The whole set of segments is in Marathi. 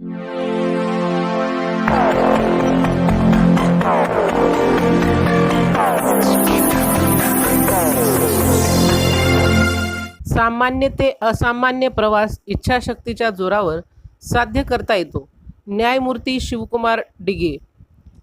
सामान्य ते असामान्य प्रवास इच्छाशक्तीच्या जोरावर साध्य करता येतो. न्यायमूर्ती शिवकुमार डिगे.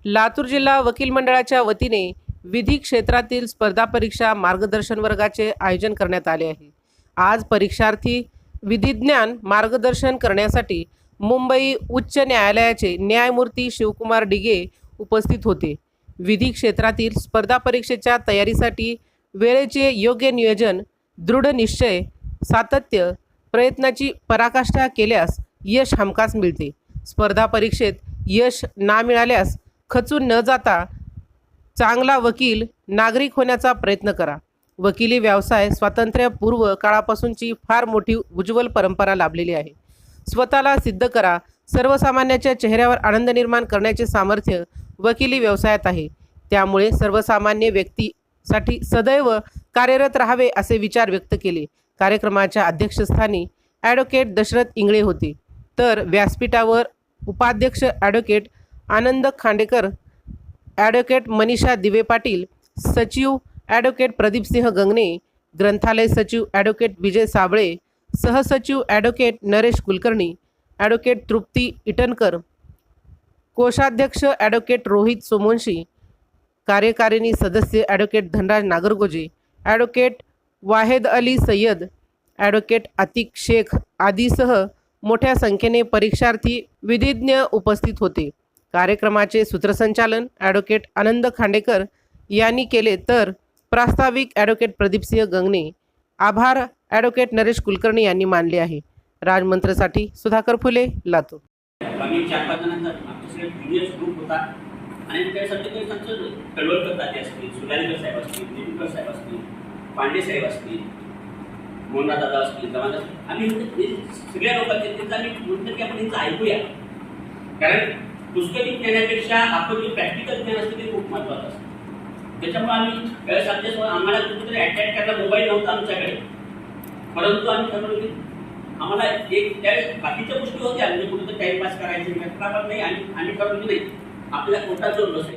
लातूर जिल्हा वकील मंडळाच्या वतीने विधी क्षेत्रातील स्पर्धा परीक्षा मार्गदर्शन वर्गाचे आयोजन करण्यात आले आहे. आज परीक्षार्थी विधिज्ञान मार्गदर्शन करण्यासाठी मुंबई उच्च न्यायालयाचे न्यायमूर्ती शिवकुमार डिगे उपस्थित होते. विधी क्षेत्रातील स्पर्धा परीक्षेच्या तयारीसाठी वेळेचे योग्य नियोजन दृढ निश्चय सातत्य प्रयत्नाची पराकाष्ठा केल्यास यश हमखास मिळते. स्पर्धा परीक्षेत यश ना मिळाल्यास खचून न जाता चांगला वकील नागरिक होण्याचा प्रयत्न करा. वकिली व्यवसाय स्वातंत्र्यपूर्व काळापासूनची फार मोठी उज्ज्वल परंपरा लाभलेली आहे. स्वतःला सिद्ध करा. सर्वसामान्याच्या चेहऱ्यावर आनंद निर्माण करण्याचे सामर्थ्य वकिली व्यवसायात आहे. त्यामुळे सर्वसामान्य व्यक्तीसाठी सदैव कार्यरत राहावे असे विचार व्यक्त केले. कार्यक्रमाच्या अध्यक्षस्थानी ॲडव्होकेट दशरथ इंगळे होते. तर व्यासपीठावर उपाध्यक्ष ॲडव्होकेट आनंद खांडेकर ॲडव्होकेट मनीषा दिवे पाटील सचिव ॲडव्होकेट प्रदीपसिंह गंगणे ग्रंथालय सचिव ॲडव्होकेट विजय साबळे सहसचिव ॲडव्होकेट नरेश कुलकर्णी ॲडव्होकेट तृप्ती इटनकर कोषाध्यक्ष ॲडव्होकेट रोहित सोमवंशी कार्यकारिणी सदस्य advocate Dhanraj Nagargoje advocate Wahed Ali Sayyed advocate Atiq Shaikh आदीसह मोठ्या संख्येने परीक्षार्थी विधिज्ञ उपस्थित होते. कार्यक्रमाचे सूत्रसंचालन ॲडव्होकेट आनंद खांडेकर यांनी केले तर प्रास्ताविक ॲडव्होकेट प्रदीपसिंह गंगणे आभार ॲडव्होकेट नरेश कुलकर्णी यांनी मानले आहे. राजमंत्रसाठी सुधाकर फुले लातूर. आम्ही चार पाच जणांचा आमचे ज्युनियर्स ग्रुप होता. आणि त्यासाठी काही त्यांचं कळवळकर ताते असतील सुधारीकर साहेब असतील निरुकर साहेब असतील पांडे साहेब असतील मोहनदा दादा असतील जवान आम्ही हे सगळ्या लोकांचे त्यांचं आम्ही म्हटलं की आपण त्यांचं ऐकूया. कारण पुस्तकी ज्ञानापेक्षा आपण जे प्रॅक्टिकल ज्ञान असतं ते खूप महत्त्वाचं असतं. त्याच्यामुळे आम्ही वेळेस आमच्या आम्हाला कुठेतरी अटॅक करायला मोबाईल नव्हता आमच्याकडे. परंतु आम्ही ठरवलं की आम्हाला एक त्या बाकीच्या गोष्टी होत्या म्हणजे कुठं टाइमपास करायचे नाही नाही आम्ही आम्ही ठरवलं की नाही आपल्या कोर्टात जाऊन बसायचं